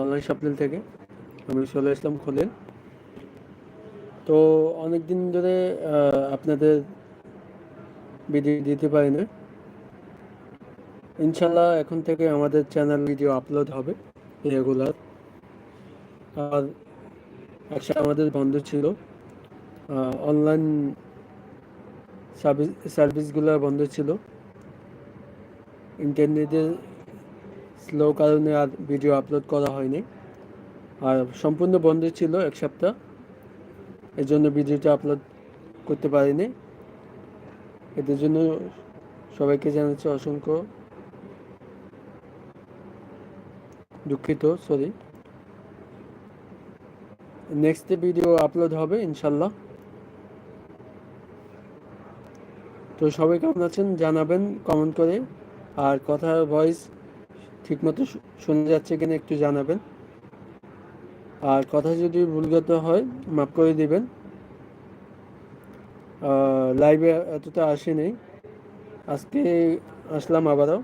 Online সাপ্লিল থেকে। আমি চলে আসলাম খোলেন তো অনেক দিন ধরে আপনাদের ভিডিও দিতে পারি না ইনশাল্লাহ এখন থেকে আমাদের চ্যানেল ভিডিও আপলোড হবে রেগুলার আর একসাথে আমাদের বন্ধ ছিল অনলাইন সার্ভিস সার্ভিসগুলো বন্ধ ছিল। ইন্টারনেটের স্লো কারণে আর ভিডিও আপলোড করা হয়নি। আর সম্পূর্ণ বন্ধ ছিল এক সপ্তাহ। এর জন্য ভিডিওটা আপলোড করতে পারিনি। এদের জন্য সবাইকে জানাচ্ছি অসংখ্য দুঃখিত সরি নেক্সট ভিডিও আপলোড হবে, ইনশাল্লাহ। তো সবাই কেমন আছেন জানাবেন কমেন্ট করে। আর কথা ভয়েস ঠিকমতো শোনা যাচ্ছে কিনা একটু জানাবেন। আর কথা যদি ভুলগত হয়, মাফ করে দিবেন। লাইভে এতটা আসেনি আজকে আসলাম আবারও।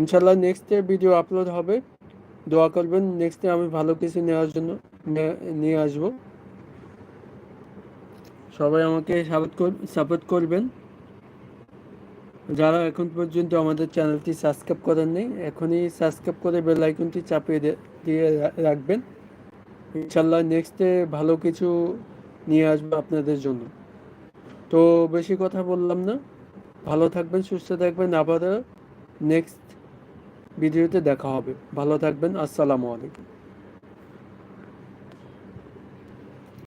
ইনশাল্লাহ নেক্সটে ভিডিও আপলোড হবে। দোয়া করবেন নেক্সটে আমি ভালো কিছু নেওয়ার জন্য নিয়ে আসব। সবাই আমাকে সাপোর্ট সাপোর্ট করবেন। যারা এখন পর্যন্ত আমাদের চ্যানেলটি সাবস্ক্রাইব করেন নাই, এখনই সাবস্ক্রাইব করে বেল আইকনটি চাপিয়ে দিয়ে রাখবেন। ইনশাল্লাহ নেক্সটে ভালো কিছু নিয়ে আসব আপনাদের জন্য। তো বেশি কথা বললাম না। ভালো থাকবেন, সুস্থ থাকবেন। আবারও নেক্সট ভিডিওতে দেখা হবে। ভালো থাকবেন। আসসালামু আলাইকুম।